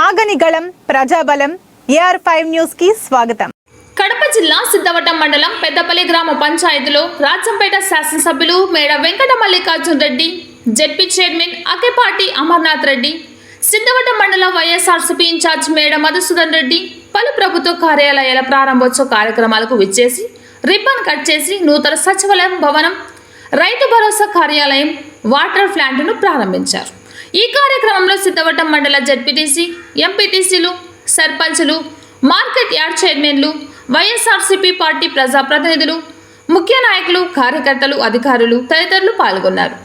ఆగని గళం ప్రజాబలం AR five న్యూస్కి స్వాగతం. కడప జిల్లా సిద్ధవటం మండలం పెద్దపల్లి గ్రామ పంచాయతీలో రాజంపేట శాసనసభ్యులు మేడ వెంకట మల్లికార్జున్ రెడ్డి జెడ్పీ చైర్మన్ అకేపాటి అమర్నాథ్ రెడ్డి సిద్ధవటం మండలం వైఎస్ఆర్సీపీ ఇన్ఛార్జ్ మేడ మధుసూదన్ రెడ్డి పలు ప్రభుత్వ కార్యాలయాల ప్రారంభోత్సవ కార్యక్రమాలకు విచ్చేసి రిబ్బన్ కట్ చేసి నూతన సచివాలయం భవనం రైతు భరోసా కార్యాలయం వాటర్ ప్లాంట్ను ప్రారంభించారు. ఈ కార్యక్రమంలో సిద్ధవటం మండల జడ్పీటీసీ ఎంపీటీసీలు సర్పంచులు మార్కెట్ యార్డ్ చైర్మన్లు వైఎస్ఆర్సీపీ పార్టీ ప్రజాప్రతినిధులు ముఖ్య నాయకులు కార్యకర్తలు అధికారులు తదితరులు పాల్గొన్నారు.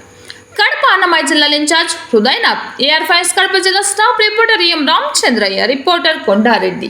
కడప అన్నమయ్య జిల్లా in charge Hrudayanath AR fives Kadapa జిల్లా staff reporter M Ramachandraiah reporter Kondareddy.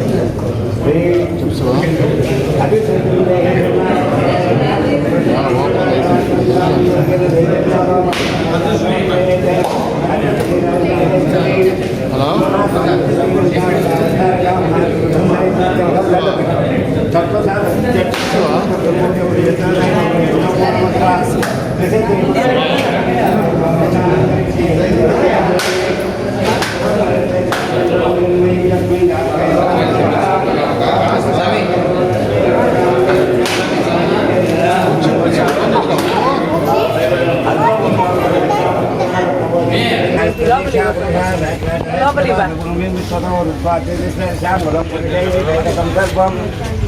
Lovely, Lovely,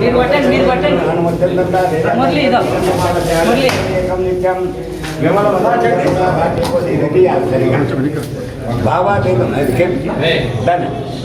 మీరు కొట్టండి, మీరు కొట్టండి. మురళి ఇదో. మురళి. బాబాతీతం దాన్ని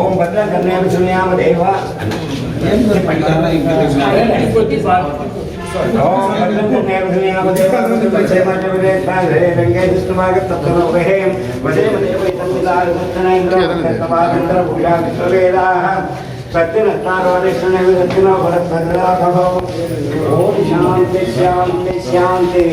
ओम भद्र करने में सुन्याम देवा ओम भद्र करने में सुन्याम देवा पचे माचे में देखा रे रंगे दुष्टमाग तत्व वहे वजे वजे वजे तत्व दार सत्तनाइंद्र तत्वांद्र भूया विश्ववेदाः सत्यनस्तारोषण विरचन भरत सदाभव ओम शांति शांति शांति